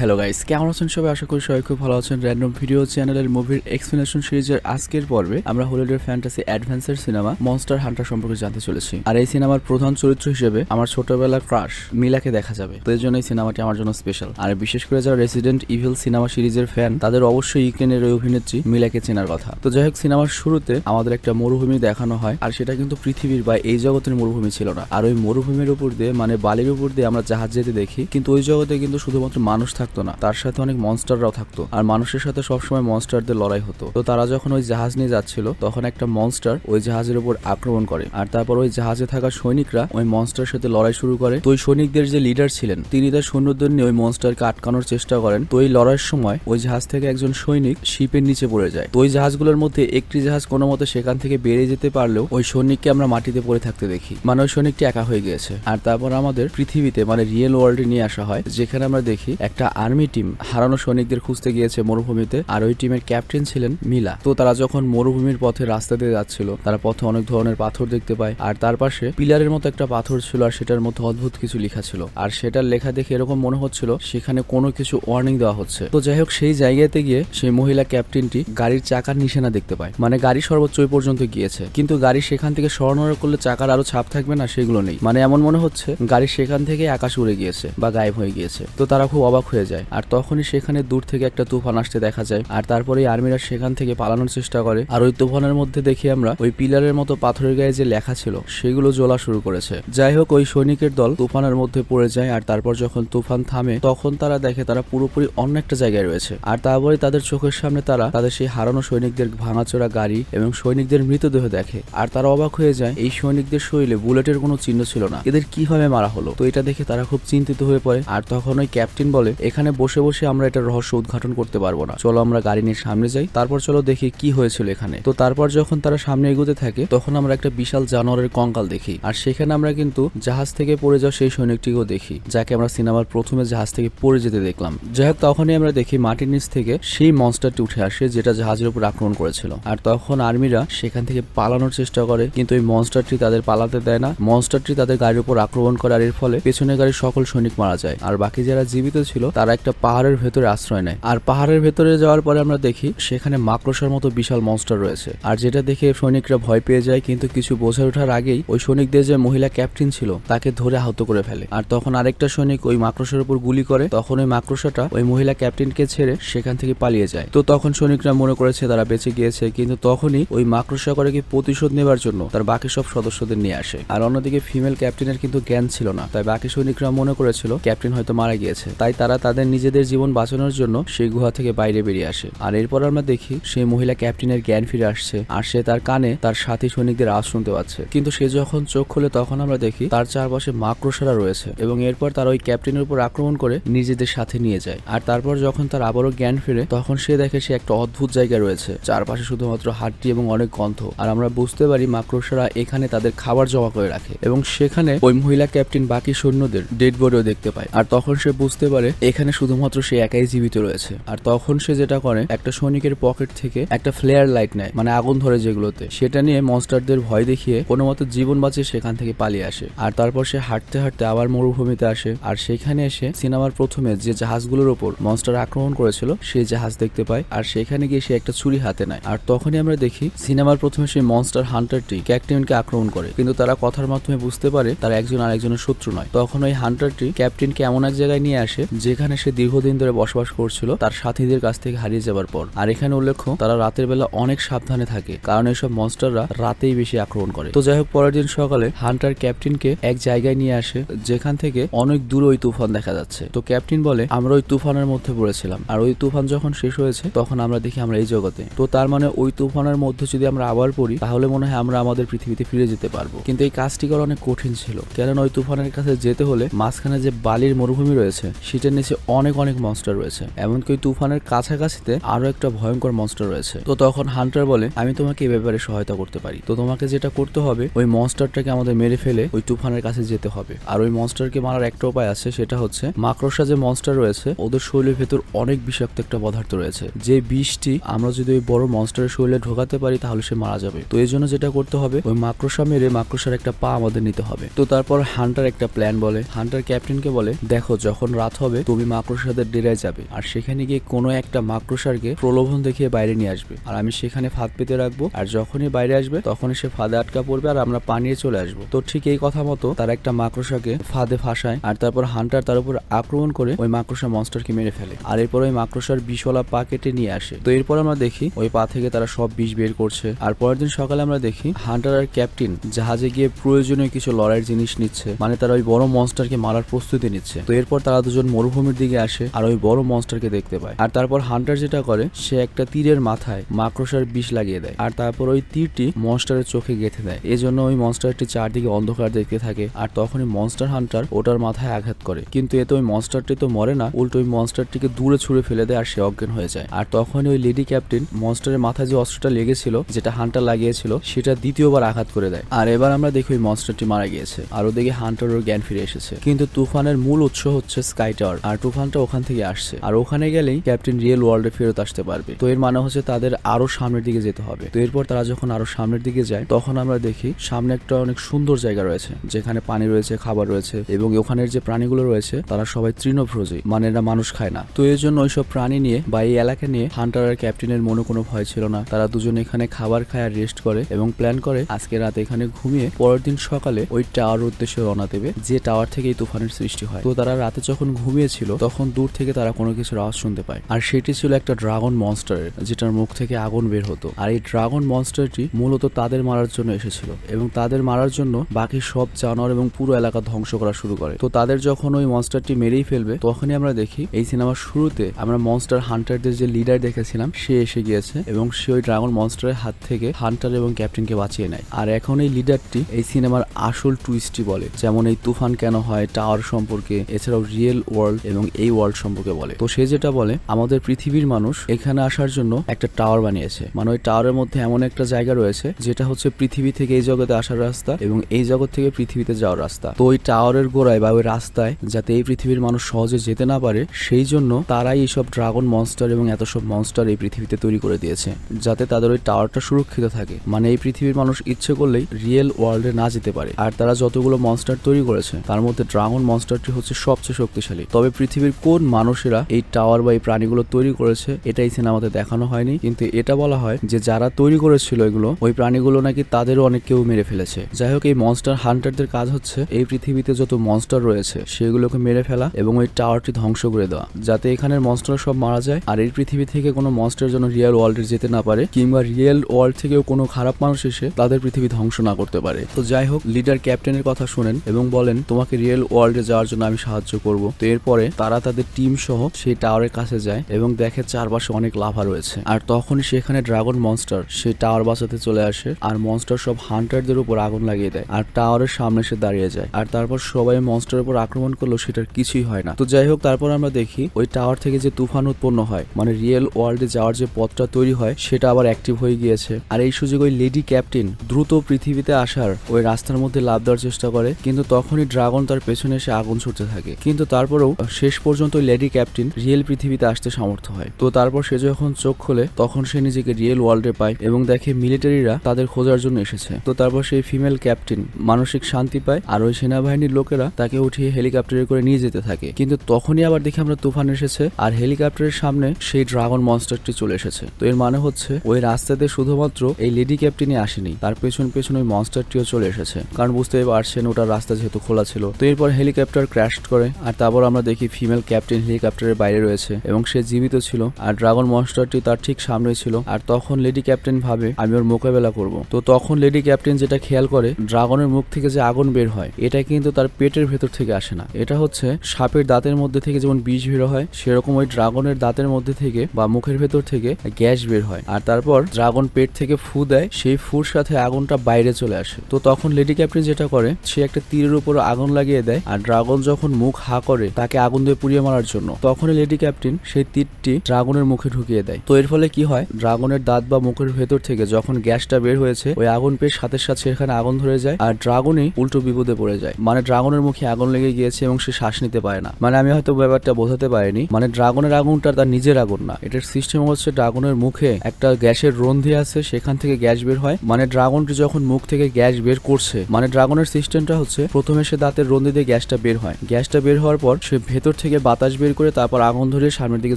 Hello guys কেমন আছেন সবাই? আশা করি সবাই খুব ভালো আছেন। র্যান্ডম ভিডিও চ্যানেলের মুভির এক্সপ্লেনেশন সিরিজের আজকের পর্বে আমরা হলিউডের fantasy adventure cinema Monster Hunter সম্পর্কে জানতে চলেছি। আর এই সিনেমার প্রধান চরিত্র হিসেবে আমার ছোটবেলার ক্রাশ মিলাকে দেখা যাবে। তো এই জন্য এই সিনেমাটি আমার জন্য স্পেশাল আর বিশেষ করে যারা রেসিডেন্ট ইভিল সিনেমা সিরিজের ফ্যান তাদের অবশ্যই ইউক্রেনের ওই অভিনেত্রী মিলাকে চেনার কথা। তো যাই হোক সিনেমার শুরুতে আমাদের একটা মরুভূমি দেখানো হয়, আর সেটা কিন্তু পৃথিবীর বা এই জগতের মরুভূমি ছিল না। আর ওই মরুভূমির উপর দিয়ে মানে বালির উপর দিয়ে আমরা জাহাজ যেতে দেখি, কিন্তু ওই জগতে কিন্তু শুধুমাত্র মানুষ থাকতো না। তার সাথে অনেক মনস্টাররাও থাকতো। আর মানুষের সাথে সবসময় মনস্টারদের লড়াই হতো। তো তারা যখন ওই জাহাজ নিয়ে যাচ্ছিল, তখন একটা মনস্টার ওই জাহাজের উপর আক্রমণ করে। আর তারপর ওই জাহাজে থাকা সৈনিকরা ওই মনস্টারের সাথে লড়াই শুরু করে। তো ওই সৈনিকদের যে লিডার ছিলেন, তিনি তার সৈন্যদের নিয়ে ওই মনস্টারকে আটকানোর চেষ্টা করেন। তো এই লড়াইয়ের সময় ওই জাহাজ থেকে একজন সৈনিক শিপের নিচে পড়ে যায়। তো ওই জাহাজগুলোর মধ্যে একটি জাহাজ কোনো মতে সেখান থেকে বেরিয়ে যেতে পারলেও ওই সৈনিককে আমরা মাটিতে পড়ে থাকতে দেখি। মানে ওই সৈনিকটি একা হয়ে গিয়েছে। আর তারপর আমাদের পৃথিবীতে মানে রিয়েল ওয়ার্ল্ডে নিয়ে আসা হয়, যেখানে আমরা দেখি একটা আর্মি টিম হারানো সৈনিকদের খুঁজতে গিয়েছে মরুভূমিতে আর ওই টিমের ক্যাপ্টেন ছিলেন মিলা। তো তারা যখন মরুভূমির পথে রাস্তা দিয়ে যাচ্ছিল, তারা পথে অনেক ধরনের পাথর দেখতে পায় আর তার পাশে পিলারের মতো একটা পাথর ছিল আর সেটার মধ্যে অদ্ভুত কিছু লেখা ছিল। আর সেটার লেখা দেখে এরকম মনে হচ্ছিল সেখানে কোনো কিছু ওয়ার্নিং দেওয়া হচ্ছে। তো যাই হোক, সেই জায়গাতে গিয়ে সেই মহিলা ক্যাপ্টেনটি গাড়ির চাকার নিশানা দেখতে পায়। মানে গাড়ি সর্বোচ্চ ওই পর্যন্ত গিয়েছে। কিন্তু গাড়ি সেখান থেকে সরানোর করলে চাকার আরও ছাপ থাকবে না সেগুলো নেই। মানে এমন মনে হচ্ছে, গাড়ি সেখান থেকে আকাশ উড়ে গিয়েছে বা গায়েব হয়ে গিয়েছে। তো তারা খুব অবাক হয়ে যায়। আর তখনই সেখানে দূর থেকে একটা তুফান আসতে দেখা যায়। আর তারপরে আর্মিরা সেখান থেকে পালানোর চেষ্টা করে। আর ওই তুফানের মধ্যে দেখি আমরা ওই পিলারের মতো পাথরের গায়ে যে লেখা ছিল, সেগুলো জ্বলা শুরু করেছে। যাই হোক, ওই সৈনিকের দল তুফানের মধ্যে পড়ে যায়। আর তারপর যখন তুফান থামে, তখন তারা দেখে তারা পুরোপুরি অন্য একটা জায়গায় রয়েছে। আর তারপরে তাদের চোখের সামনে তারা তাদের সেই হারানো সৈনিকদের ভাঙাচোরা গাড়ি এবং সৈনিকদের মৃতদেহ দেখে। আর তারা অবাক হয়ে যায়, এই সৈনিকদের শরীরে বুলেটের কোনো চিহ্ন ছিল না। এদের কীভাবে মারা হলো? তো এটা দেখে তারা খুব চিন্তিত হয়ে পড়ে। আর তখন ওই ক্যাপ্টেন বলে এখানে বসে বসে আমরা এটা রহস্য উদ্ঘাটন করতে পারব না। চলো আমরা গাড়ি নিয়ে সামনে যাই, তারপর চলো দেখি কি হয়েছিল এখানে। তো তারপর যখন তারা সামনে এগোতে থাকে, তখন আমরা একটা বিশাল জানোয়ারের কঙ্কাল দেখি। আর সেখানে আমরা কিন্তু জাহাজ থেকে পড়ে যাওয়া সেই সৈনিকটিকেও দেখি, যাকে আমরা সিনেমার প্রথমে জাহাজ থেকে পড়ে যেতে দেখলাম। যাই হোক, তখনই আমরা দেখি মাটির নিচ থেকে সেই মনস্টারটি উঠে আসে, যেটা জাহাজের উপর আক্রমণ করেছিল। আর তখন আর্মিরা সেখান থেকে পালানোর চেষ্টা করে, কিন্তু ওই মনস্টারটি তাদের পালাতে দেয় না। মনস্টারটি তাদের গাড়ির উপর আক্রমণ করে, আর এর ফলে পেছনের গাড়ির সকল সৈনিক মারা যায়। আর বাকি যারা জীবিত ছিল, তারা একটা পাহাড়ের ভেতরে আশ্রয় নেয়। আর পাহাড়ের ভেতরে যাওয়ার পরে আমরা দেখি, সেখানে মাকড়সার মতো বিশাল মনস্টার রয়েছে। আর যেটা দেখে সৈনিকরা ভয় পেয়ে যায়, কিন্তু কিছু বোঝা ওঠার আগেই ওই সৈনিকদের যে মহিলা ক্যাপ্টেন ছিল, তাকে ধরে আহত করে ফেলে। আর তখন আরেকটা সৈনিক ওই মাকড়সার উপর গুলি করে, তখন ওই মাকড়সাটা ওই মহিলা ক্যাপ্টেনকে ছেড়ে সেখান থেকে পালিয়ে যায়। তো তখন সৈনিকরা মনে করেছে তারা বেঁচে গিয়েছে, কিন্তু তখনই ওই মাকড়সা করে কি প্রতিশোধ নেবার জন্য তার বাকি সব সদস্যদের নিয়ে আসে। আর অন্যদিকে ফিমেল ক্যাপ্টেনের কিন্তু জ্ঞান ছিল না, তাই বাকি সৈনিকরা মনে করেছিল ক্যাপ্টেন হয়তো মারা গিয়েছে। তাই তারা তাদের নিজেদের জীবন বাঁচানোর জন্য সেই গুহা থেকে বাইরে বেরিয়ে আসে। আর এরপর আমরা দেখি, সেই মহিলা ক্যাপ্টেনের জ্ঞান ফিরে আসছে, আর সে তার কানে তার সাথী সৈনিকদের আওয়াজ শুনতে পাচ্ছে। কিন্তু সে যখন চোখ খুলে তখন আমরা দেখি, তার চারপাশে মাকড়সারা রয়েছে এবং এরপর তার ওই ক্যাপ্টেনের উপর আক্রমণ করে নিজেদের সাথে নিয়ে যায়। আর তারপর যখন তার আবারও জ্ঞান ফিরে, তখন সে দেখে সে একটা অদ্ভুত জায়গায় রয়েছে, চারপাশে শুধুমাত্র হাড্ডি এবং অনেক গন্ধ। আর আমরা বুঝতে পারি, মাকড়সারা এখানে তাদের খাবার জমা করে রাখে এবং সেখানে ওই মহিলা ক্যাপ্টেন বাকি সৈন্যদের ডেড বডিও দেখতে পায়। আর তখন সে বুঝতে পারে এখানে শুধুমাত্র সে একাই জীবিত রয়েছে। আর তখন সে যেটা করে, একটা সৈনিকের পকেট থেকে একটা ফ্লেয়ার লাইট নেয় মানে আগুন ধরে যেগুলোতে। সেটা নিয়ে মনস্টারদের ভয় দেখিয়ে কোনো মতো জীবন বাঁচিয়ে সেখান থেকে পালিয়ে আসে। আর তারপর সে হাঁটতে হাঁটতে আবার মরুভূমিতে আসে। আর সেখানে এসে সিনেমার প্রথমে যে জাহাজগুলোর ওপর মনস্টার আক্রমণ করেছিল, সেই জাহাজ দেখতে পায়। আর সেখানে গিয়ে সে একটা ছুরি হাতে নেয়। আর তখনই আমরা দেখি, সিনেমার প্রথমে সেই মনস্টার হান্টারটি ক্যাপ্টেনকে আক্রমণ করে। কিন্তু তারা কথার মাধ্যমে বুঝতে পারে, তারা একজন আরেকজনের শত্রু নয়। তখন ওই হান্টারটি ক্যাপ্টেনকে এমন এক জায়গায় নিয়ে আসে, যেখানে সে দীর্ঘদিন ধরে বসবাস করছিল, তার সাথীদের কাছ থেকে হারিয়ে যাবার পর। আর এখানে উল্লেখ্য, তারা রাতের বেলা অনেক সাবধানে থাকে, কারণ এইসব মনস্টাররা রাতেই বেশি আক্রমণ করে। তো যাই হোক, পরের দিন সকালে হান্টার ক্যাপ্টেনকে এক জায়গায় নিয়ে আসে, যেখান থেকে অনেক দূরে ওই তুফান দেখা যাচ্ছে। তো ক্যাপ্টেন বলে, আমরা ওই তুফানের মধ্যে পড়েছিলাম, আর ওই তুফান যখন শেষ হয়েছে, তখন আমরা দেখি আমরা এই জগতে। তো তার মানে ওই তুফানের মধ্যে যদি আমরা আবার পড়ি, তাহলে মনে হয় আমরা আমাদের পৃথিবীতে ফিরে যেতে পারব। কিন্তু এই কাজটি করা অনেক কঠিন ছিল। কেননা ওই তুফানের কাছে যেতে হলে মাঝখানে যে বালির মরুভূমি রয়েছে, সেটার নিচে অনেক অনেক মনস্টার রয়েছে। এমনকি তুফানের কাছাকাছিতে আরও একটা ভয়ঙ্কর মনস্টার রয়েছে। তো তখন হান্টার বলে, আমি তোমাকে এই ব্যাপারে সহায়তা করতে পারি। তো তোমাকে যেটা করতে হবে, ওই মনস্টারটাকে আমাদের মেরে ফেলে ওই তুফানের কাছে যেতে হবে। আর ওই মনস্টারকে মারার একটা উপায় আছে, সেটা হচ্ছে মাকড়সা যে মনস্টার রয়েছে, ওদের শরীরের ভেতর অনেক বিষাক্ত একটা পদার্থ রয়েছে। যে বিষটি আমরা যদি ওই বড় মনস্টারের শরীরে ঢোকাতে পারি, তাহলে সে মারা যাবে। তো এই জন্য যেটা করতে হবে, ওই মাকড়সা মেরে মাকড়সার একটা পা আমাদের নিতে হবে। তো তারপর হান্টার একটা প্ল্যান বলে। হান্টার ক্যাপ্টেনকে বলে, দেখো, যখন রাত হবে, তুমি মাকড়সাদের ডেরায় যাবে। আর সেখানে গিয়ে কোনো একটা মাকড়সারকে প্রলোভন দেখিয়ে বাইরে নিয়ে আসবে। আর আমি সেখানে ফাঁদ পেতে রাখব। আর যখনই বাইরে আসবে, তখনই সে ফাঁদে আটকা পড়বে আর আমরা পানিয়ে চলে আসব। তো ঠিক এই কথা মতো তারা একটা মাকড়সাকে ফাঁদে ফাঁসায় আর তারপর হান্টার তার উপর আক্রমণ করে ওই মাকড়সা মনস্টারকে মেরে ফেলে। আর এরপর ওই মাকড়সার বিষওয়ালা পা কেটে নিয়ে আসে। তো এরপর আমরা দেখি ওই পা থেকে তারা সব বিষ বের করছে। আর পরের দিন সকালে আমরা দেখি হান্টার আর ক্যাপ্টেন জাহাজে গিয়ে প্রয়োজনীয় কিছু লড়াইয়ের জিনিস নিচ্ছে। মানে তারা ওই বড় মনস্টারকে মারার প্রস্তুতি নিচ্ছে। তো এরপর তারা দুজন মরুভূমির দিকে আসে আর ওই বড় মনস্টারকে দেখতে পায়। আর তারপর হান্টার যেটা করে, সে একটা তীরের মাথায় মাকড়সার বিষ লাগিয়ে দেয়। আর তারপর ওই তীরটি মনস্টারের চোখে গেঁথে দেয়। এজন্য ওই মনস্টারটি চারদিকে অন্ধকার দেখতে থাকে আর তখনই মনস্টার হান্টার ওটার মাথায় আঘাত করে। কিন্তু এতে ওই মনস্টারটি তো মরে না, উল্টো ওই মনস্টারটিকে দূরে ছুঁড়ে ফেলে দেয় আর সে অজ্ঞান হয়ে যায়। আর তখনই ওই লেডি ক্যাপ্টেন মনস্টারের মাথায় যে অস্ত্রটা লেগেছিল, যেটা হান্টার লাগিয়েছিল, সেটা দ্বিতীয়বার আঘাত করে দেয়। আর এবার আমরা দেখি ওই মনস্টারটি মারা গিয়েছে। আর ওদিকে হান্টারের জ্ঞান ফিরে এসেছে। কিন্তু তুফানের মূল উৎস হচ্ছে স্কাই টাওয়ার আর তুফানটা ওখান থেকে আসছে। আর ওখানে গেলেই ক্যাপ্টেন রিয়েল ওয়ার্ল্ডে ফেরত আসতে পারবে। তো এর মানে হচ্ছে তাদের আরও সামনের দিকে যেতে হবে। তো এরপর তারা যখন আরও সামনের দিকে যায়, তখন আমরা দেখি সামনে একটা অনেক সুন্দর জায়গা রয়েছে, যেখানে পানি রয়েছে, খাবার রয়েছে এবং ওখানের যে প্রাণীগুলো রয়েছে, তারা সবাই তৃণভোজী মানে এরা মানুষ খায় না। তো এর জন্য ওইসব প্রাণী নিয়ে বা এই এলাকা নিয়ে হান্টার আর ক্যাপ্টেনের মনে কোনো ভয় ছিল না। তারা দুজন এখানে খাবার খায় আর রেস্ট করে এবং প্ল্যান করে আজকে রাতে এখানে ঘুমিয়ে পরের দিন সকালে ওই টাওয়ার উদ্দেশ্যে রওনা দেবে, যে টাওয়ার থেকে এই তুফানের সৃষ্টি হয়। তো তারা রাতে যখন ঘুমিয়েছিল তখন দূর থেকে তারা কোনো কিছুর আওয়াজ শুনতে পায়। আর সেটি ছিল একটা ড্রাগন মনস্টারের যেটার মুখ থেকে আগুন বের হতো। আর এই ড্রাগন মনস্টারটি মূলত তাদের মারার জন্য এসেছিল এবং তাদের মারার জন্য বাকি সব জানোয়ার এবং পুরো এলাকা ধ্বংস করা শুরু করে। তো তাদের যখন ওই মনস্টারটি মেরেই ফেলবে, তখনই আমরা দেখি এই সিনেমার শুরুতে আমরা মনস্টার হান্টারদের যে লিডার দেখেছিলাম, সে এসে গিয়েছে এবং সে ওই ড্রাগন মনস্টারের হাত থেকে হান্টার এবং ক্যাপ্টেনকে বাঁচিয়ে নেয়। আর এখন এই লিডারটি এই সিনেমার আসল টুইস্টই বলে, যেমন এই তুফান কেন হয় টাওয়ার সম্পর্কে, এছাড়াও রিয়েল ওয়ার্ল্ড এবং এই ওয়ার্ল্ড সম্পর্কে বলে। তো সে যেটা বলে, আমাদের পৃথিবীর মানুষ এখানে আসার জন্য একটা টাওয়ার বানিয়েছে। মানে ওই টাওয়ারের মধ্যে এমন একটা জায়গা রয়েছে, যেটা হচ্ছে পৃথিবী থেকে এই জগতে আসার রাস্তা এবং এই জগৎ থেকে পৃথিবীতে যাওয়ার রাস্তা। তো ওই টাওয়ারের গোড়ায় বা ওই রাস্তায় যাতে এই পৃথিবীর মানুষ সহজে যেতে না পারে, সেই জন্য তারাই এইসব ড্রাগন মনস্টার এবং এত সব মনস্টার এই পৃথিবীতে তৈরি করে দিয়েছে, যাতে তাদের ওই টাওয়ারটা সুরক্ষিত থাকে। মানে এই পৃথিবীর মানুষ ইচ্ছে করলেই রিয়েল ওয়ার্ল্ডে না যেতে পারে। আর তারা যতগুলো মনস্টার তৈরি করেছে, তার মধ্যে ড্রাগন মনস্টারটি হচ্ছে সবচেয়ে শক্তিশালী। তবে পৃথিবীর কোন মানুষেরা এই টাওয়ার বা এই প্রাণীগুলো তৈরি করেছে, এটাই সিনেমাতে দেখানো হয়নি। কিন্তু এটা বলা হয় যে যারা তৈরি করেছিল এগুলো, ওই প্রাণীগুলো নাকি তাদেরও অনেক কেউ মেরে ফেলেছে। যাই হোক, এই মনস্টার হান্টারদের কাজ হচ্ছে, এই পৃথিবীতে যত মনস্টার রয়েছে, সেগুলোকে মেরে ফেলা এবং ওই টাওয়ারটি ধ্বংস করে দেওয়া। যাতে এখানের মনস্টার সব মারা যায়, আর এই পৃথিবী থেকে কোনো মনস্টার যেন রিয়েল ওয়ার্ল্ডে যেতে না পারে, কিংবা রিয়েল ওয়ার্ল্ড থেকেও কোনো খারাপ মানুষ এসে তাদের পৃথিবী ধ্বংস না করতে পারে। তো যাই হোক লিডার ক্যাপ্টেনের কথা শুনেন এবং বলেন, তোমাকে রিয়েল ওয়ার্ল্ডে যাওয়ার জন্য আমি সাহায্য করব। তো এরপরে তারা তাদের টিম সহ সেই টাওয়ারের কাছে যায় এবং দেখে চারপাশে অনেক লাভা রয়েছে। আর তখনই সেখানে ড্রাগন মনস্টার সেই টাওয়ার বাঁচাতে চলে আসে আর মনস্টার সব হান্টারদের উপর আগুন লাগিয়ে দেয় আর টাওয়ারের সামনে সে দাঁড়িয়ে যায়। আর তারপর সবাই মনস্টারের উপর আক্রমণ করল সেটার কিছুই হয় না। তো যাই হোক, তারপর আমরা দেখি ওই টাওয়ার থেকে যে তুফান উৎপন্ন হয় মানে রিয়েল ওয়ার্ল্ডে যাওয়ার যে পথটা তৈরি হয়, সেটা আবার অ্যাক্টিভ হয়ে গিয়েছে। আর এই সুযোগ ওই লেডি ক্যাপ্টেন দ্রুত পৃথিবীতে আসার ওই রাস্তার মধ্যে লাভ দেওয়ার চেষ্টা করে, কিন্তু তখনই ড্রাগন তার পেছনে এসে আগুন ছুটতে থাকে। কিন্তু তারপরেও শেষ পর্যন্ত লেডি ক্যাপ্টেন রিয়েল পৃথিবীতে আসতে সমর্থ হয়। তো তারপর সে যখন চোখ খোলে, তখন সে নিজেকে রিয়েল ওয়ার্ল্ডে পায় এবং দেখে মিলিটারিরা তাদের খোঁজার জন্য এসেছে। তো তারপর সেই ফিমেল ক্যাপ্টেন মানসিক শান্তি পায় আর ওই সেনাবাহিনীর লোকেরা তাকে উঠিয়ে হেলিকপ্টারে করে নিয়ে যেতে থাকে। কিন্তু তখনই আবার দেখে আমরা তুফান এসেছে আর হেলিকপ্টারের সামনে সেই ড্রাগন মনস্টারটি চলে এসেছে। তো এর মানে হচ্ছে ওই রাস্তাতে শুধুমাত্র এই লেডি ক্যাপ্টেনই আসেনি, তার পেছন পেছন ওই মনস্টারটিও চলে এসেছে। কারণ বুঝতেই পারছেন ওটার রাস্তা যেহেতু খোলা ছিল। তো এরপর হেলিকপ্টার ক্র্যাশ করে আর তারপর আমরা দেখি ফিমেল ক্যাপ্টেন হেলিকপ্টারের বাইরে রয়েছে এবং সে জীবিত ছিল আর ড্রাগন মনস্টারটি তার ঠিক সামনে ছিল। আর তখন লেডি ক্যাপ্টেন ভাবে, আমি ওর মোকাবেলা করব। তো তখন লেডি ক্যাপ্টেন যেটা খেয়াল করে, ড্রাগনের মুখ থেকে যে আগুন বের হয়, এটা কিন্তু তার পেটের ভেতর থেকে আসে না। এটা হচ্ছে সাপের দাঁতের মধ্যে থেকে যেমন বিষ বের হয়, সেরকম ওই ড্রাগনের দাঁতের মধ্যে থেকে বা মুখের ভেতর থেকে গ্যাস বের হয়। আর তারপর ড্রাগন পেট থেকে ফু দেয়, সেই ফুর সাথে আগুনটা বাইরে চলে আসে। তো তখন লেডি ক্যাপ্টেন যেটা করে, সে একটা তীরের উপর আগুন লাগিয়ে দেয়। আর ড্রাগন যখন মুখ হা করে, তাকে আগুন দিয়ে পুড়িয়ে মারার জন্য। তখনই লেডি ক্যাপ্টেন সেই তীরটি ড্রাগনের মুখে ঢুকিয়ে দেয়। তো এর ফলে কি হয়? ড্রাগনের দাঁত বা মুখের ভেতর থেকে যখন গ্যাসটা বের হয়েছে, ওই আগুন পেয়ে সাথে সাথে সেখানে আগুন ধরে যায় আর ড্রাগনই উল্টো বিপদে পড়ে যায়। মানে ড্রাগনের মুখে আগুন লেগে গিয়েছে এবং সে শ্বাস নিতে পারে না। মানে আমি হয়তো ব্যাপারটা বোঝাতে পারিনি। মানে ড্রাগনের আগুনটা তার নিজের আগুন না। এটার সিস্টেম হচ্ছে ড্রাগনের মুখে একটা গ্যাসের রন্ধি আছে, সেখান থেকে গ্যাস বের হয়। মানে ড্রাগনটি যখন মুখ থেকে গ্যাস বের করছে মানে ড্রাগনের সিস্টেমটা হচ্ছে প্রথমে সে দাঁতের রন্ধি দিয়ে গ্যাসটা বের হয়। গ্যাসটা বের হওয়ার পর সে ভেতর থেকে বাতাস বের করে তারপর আগুন ধরে সামনের দিকে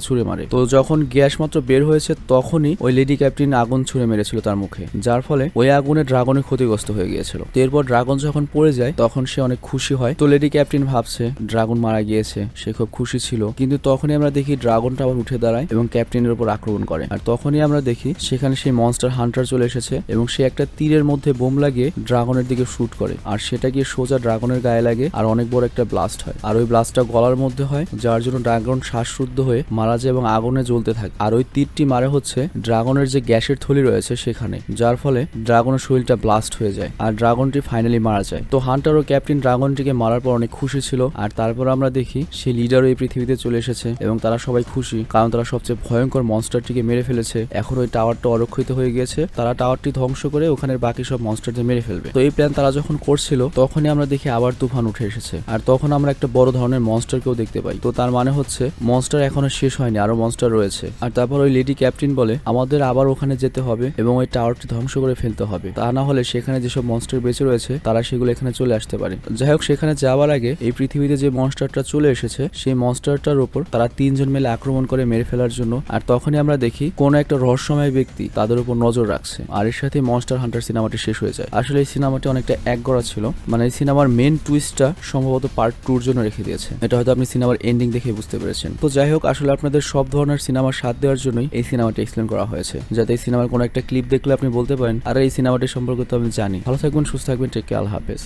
ছুড়ে মারে। তো যখন গ্যাস মাত্র বের হয়েছে, তখনই ওই লেডি ক্যাপ্টেন আগুন ছুড়ে মেরেছিল তার মুখে, যার ফলে ওই আগুনে ড্রাগনের ক্ষতিগ্রস্ত হয়ে গিয়েছিল। এরপর ড্রাগন যখন পড়ে যায়, তখন সে অনেক খুশি হয়। তো লেডি ক্যাপ্টেন ভাবছে, ড্রাগন মারা গিয়েছে, সে খুব খুশি ছিল। কিন্তু তখনই আমরা দেখি ড্রাগনটা আবার উঠে দাঁড়ায় এবং ক্যাপ্টেনের উপর আক্রমণ করে। আর তখনই আমরা দেখি সেখানে সেই মনস্টার হান্টার চলে এসেছে এবং সে একটা তীরের মধ্যে বোম লাগিয়ে ড্রাগনের দিকে শুট করে। আর সেটা গিয়ে সোজা ড্রাগনের গায়ে লাগে আর অনেক বড় একটা ব্লাস্ট হয়। আর ওই ব্লাস্টটা গলার মধ্যে হয়, যার জন্য ড্রাগন শ্বাসরুদ্ধ হয়ে মারা যায় এবং আগুনে জ্বলতে থাকে। আর ওই তীরটি মারে হচ্ছে ড্রাগনের যে গ্যাসের থলি রয়েছে সেখানে, যার ফলে ড্রাগনের শরীরটা ব্লাস্ট হয়ে যায় আর ড্রাগনটি ফাইনালি মারা যায়। তো হান্টার ও ক্যাপ্টেন ড্রাগনটিকে মারার পর অনেক খুশি ছিল আর তারপর আমরা দেখি সেই লিডারও এই পৃথিবীতে চলে এসেছে এবং তারা সবাই খুশি কারণ তারা সবচেয়ে ভয়ঙ্কর মনস্টারটিকে মেরে ফেলেছে। এখন ওই টাওয়ারটা অরক্ষিত হয়ে গিয়েছে। তারা টাওয়ারটি ধ্বংস করে ওখানের বাকি সব মনস্টারদের মেরে ফেলবে। তো এই প্ল্যান তারা যখন করছিল, তখনই আমরা দেখি আবার তুফান উঠে এসেছে। আর তখন আমরা একটা বড় ধরনের মনস্টারকেও দেখতে পাই। তো তার মানে হচ্ছে মনস্টার এখনও শেষ হয়নি, আরও মনস্টার রয়েছে। আর তারপর ওই লেডি ক্যাপ্টেন বলে, আমাদের আবার ওখানে যেতে হবে এবং ওই টাওয়ারটি ধ্বংস করে ফেলতে হবে। তা না হলে সেখানে যেসব মনস্টার বেঁচে রয়েছে, তারা সেগুলো এখানে চলে আসতে পারে। যাই হোক, সেখানে যাওয়ার আগে এই পৃথিবীতে যে মনস্টারটা চলে এসেছে, সেই মনস্টারটার উপর তারা তিনজন মিলে আক্রমণ করে মেরে ফেলার জন্য। আর তখনই আমরা দেখি, কোন একটা রহস্যময় ব্যক্তি তাদের উপর নজর রাখছে। আর এর সাথে মনস্টার হান্টার সিনেমাটি শেষ হয়ে যায়। আসলে এই সিনেমাটি অনেকটা এক গড়া ছিল। মানে এই সিনেমার মেন টুইস্টটা সম্ভবত পার্ট টুর জন্য রেখে দিয়েছে। এটা হয়তো আপনি সিনেমার এন্ডিং দেখে বুঝতে পেরেছেন। তো যাই হোক, আসলে আপনাদের সব ধরনের সিনেমার স্বাদ দেওয়ার জন্যই এই সিনেমাটি এক্সপ্লেন করা হয়েছে। যাতে এই সিনেমার কোনো একটা ক্লিপ দেখলে আপনি বলতে পারেন, আর, এই সিনেমাটি সম্পর্কে তো আমি জানি। ভালো থাকবেন, সুস্থ থাকবেন টেক আল হাফেজ।